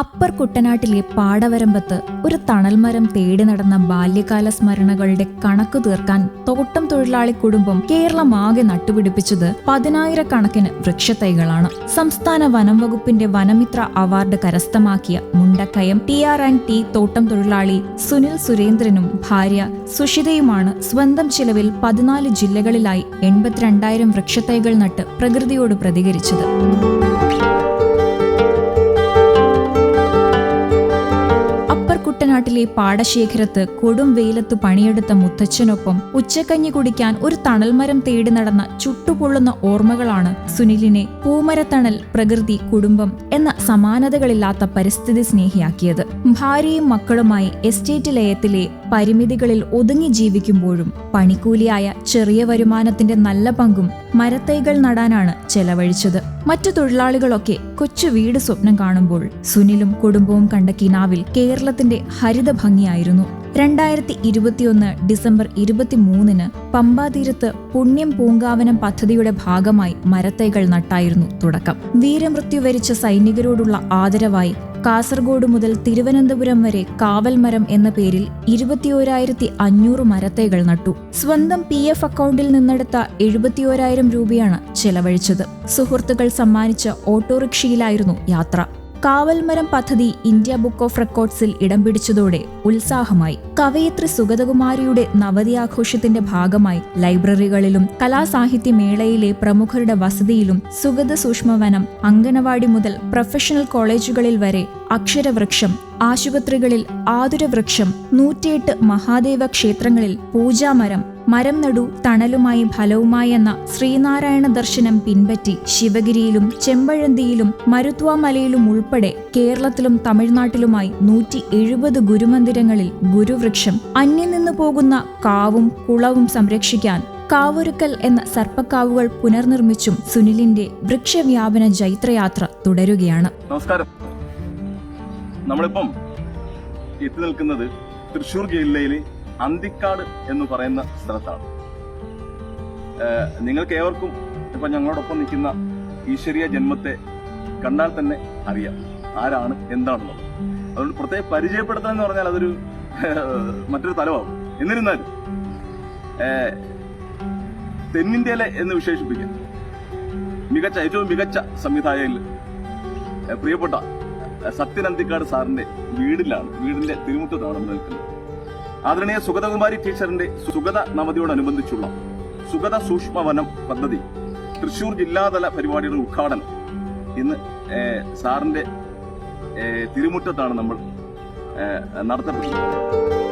Upper കുട്ടനാട്ടിലെ പാടവരമ്പത്ത് ഒരു തണൽമരം തേടി നടന്ന ബാല്യകാല സ്മരണകളുടെ കണക്ക് തീർക്കാൻ തോട്ടം തൊഴിലാളി കുടുംബം കേരളമാകെ നട്ടുപിടിപ്പിച്ചത് പതിനായിരക്കണക്കിന് വൃക്ഷത്തൈകളാണ്. സംസ്ഥാന വനം വകുപ്പിന്റെ വനമിത്ര അവാർഡ് കരസ്ഥമാക്കിയ Mundakayam T R and T തോട്ടം തൊഴിലാളി സുനിൽ സുരേന്ദ്രനും ഭാര്യ സുഷിതയുമാണ് സ്വന്തം ചിലവിൽ പതിനാല് ജില്ലകളിലായി എൺപത്തിരണ്ടായിരം വൃക്ഷത്തൈകൾ നട്ട് പ്രകൃതിയോട് പ്രതികരിച്ചത്. കുട്ടനാട്ടിലെ പാടശേഖരത്ത് കൊടും വെയിലത്ത് പണിയെടുത്ത മുത്തച്ഛനൊപ്പം ഉച്ചക്കഞ്ഞി കുടിക്കാൻ ഒരു തണൽമരം തേടി നടന്ന ചുട്ടുപൊള്ളുന്ന ഓർമ്മകളാണ് സുനിലിനെ പൂമരത്തണൽ പ്രകൃതി കുടുംബം എന്ന സമാനതകളില്ലാത്ത പരിസ്ഥിതി സ്നേഹിയാക്കിയത്. ഭാര്യയും മക്കളുമായി എസ്റ്റേറ്റ് ലയത്തിലെ പരിമിതികളിൽ ഒതുങ്ങി ജീവിക്കുമ്പോഴും പണിക്കൂലിയായ ചെറിയ വരുമാനത്തിന്റെ നല്ല പങ്കും മരത്തൈകൾ നടാനാണ് ചെലവഴിച്ചത്. മറ്റു തൊഴിലാളികളൊക്കെ കൊച്ചു വീട് സ്വപ്നം കാണുമ്പോൾ സുനിലും കുടുംബവും കണ്ട കിനാവിൽ കേരളത്തിന്റെ ഹരിത ഭംഗിയായിരുന്നു. രണ്ടായിരത്തി ഇരുപത്തിയൊന്ന് ഡിസംബർ ഇരുപത്തിമൂന്നിന് പമ്പാതീരത്ത് പുണ്യം പൂങ്കാവനം പദ്ധതിയുടെ ഭാഗമായി മരത്തൈകൾ നട്ടായിരുന്നു തുടക്കം. വീരമൃത്യു വരിച്ച സൈനികരോടുള്ള ആദരവായി കാസർഗോഡ് മുതൽ തിരുവനന്തപുരം വരെ കാവൽമരം എന്ന പേരിൽ ഇരുപത്തിയോരായിരത്തി അഞ്ഞൂറ് മരത്തൈകൾ നട്ടു. സ്വന്തം പി എഫ് അക്കൗണ്ടിൽ നിന്നെടുത്ത എഴുപത്തിയോരായിരം രൂപയാണ് ചെലവഴിച്ചത്. സുഹൃത്തുക്കൾ സമ്മാനിച്ച ഓട്ടോറിക്ഷയിലായിരുന്നു യാത്ര. കാവൽമരം പദ്ധതി ഇന്ത്യ ബുക്ക് ഓഫ് റെക്കോർഡ്സിൽ ഇടം പിടിച്ചതോടെ ഉത്സാഹമായി. കവയിത്രി സുഗതകുമാരിയുടെ നവതി ആഘോഷത്തിന്റെ ഭാഗമായി ലൈബ്രറികളിലും കലാസാഹിത്യ മേളയിലെ പ്രമുഖരുടെ വസതിയിലും സുഗത സൂക്ഷ്മവനം അംഗനവാടി മുതൽ പ്രൊഫഷണൽ കോളേജുകളിൽ വരെ അക്ഷരവൃക്ഷം ആശുപത്രികളിൽ ആതുരവൃക്ഷം നൂറ്റിയെട്ട് മഹാദേവ ക്ഷേത്രങ്ങളിൽ പൂജാമരം മരം നടു തണലുമായി ഫലവുമായി എന്ന ശ്രീനാരായണ ദർശനം പിൻപറ്റി ശിവഗിരിയിലും ചെമ്പഴന്തിയിലും മരുത്വാമലയിലും ഉൾപ്പെടെ കേരളത്തിലും തമിഴ്നാട്ടിലുമായി നൂറ്റി എഴുപത് ഗുരുമന്ദിരങ്ങളിൽ ഗുരുവൃക്ഷം അന്യം നിന്നു പോകുന്ന കാവും കുളവും സംരക്ഷിക്കാൻ കാവൊരുക്കൽ എന്ന സർപ്പക്കാവുകൾ പുനർനിർമ്മിച്ചും സുനിലിന്റെ വൃക്ഷവ്യാപന ജൈത്രയാത്ര തുടരുകയാണ്. നമസ്കാരം. നമ്മളിപ്പം എത്തി നിൽക്കുന്നത് തൃശൂർ ജില്ലയിലെ അന്തിക്കാട് എന്ന് പറയുന്ന സ്ഥലത്താണ്. നിങ്ങൾക്ക് ഏവർക്കും ഇപ്പൊ ഞങ്ങളോടൊപ്പം നിൽക്കുന്ന ഈശ്വരീയ ജന്മത്തെ കണ്ടാൽ തന്നെ അറിയാം ആരാണ് എന്താണെന്നുള്ളത്. അതുകൊണ്ട് പ്രത്യേകം പരിചയപ്പെടുത്തണം എന്ന് പറഞ്ഞാൽ അതൊരു മറ്റൊരു തലമാവും. എന്നിരുന്നാലും തെന്നിന്ത്യയിലെ എന്ന് വിശേഷിപ്പിക്കാം. മികച്ച ഏറ്റവും മികച്ച സംവിധായകയിൽ പ്രിയപ്പെട്ട അന്തിക്കാട് സാറിന്റെ വീടിലാണ് വീടിന്റെ തിരുമുറ്റത്താണ് നിൽക്കുന്നത്. ആദരണീയ സുഗതകുമാരി ടീച്ചറിന്റെ സുഗത നവതിയോടനുബന്ധിച്ചുള്ള സുഗത സൂക്ഷ്മവനം പദ്ധതി തൃശൂർ ജില്ലാതല പരിപാടിയുടെ ഉദ്ഘാടനം. ഇന്ന് സാറിന്റെ തിരുമുറ്റത്താണ് നമ്മൾ ഏഹ്, നടത്തപ്പെടുന്നത്.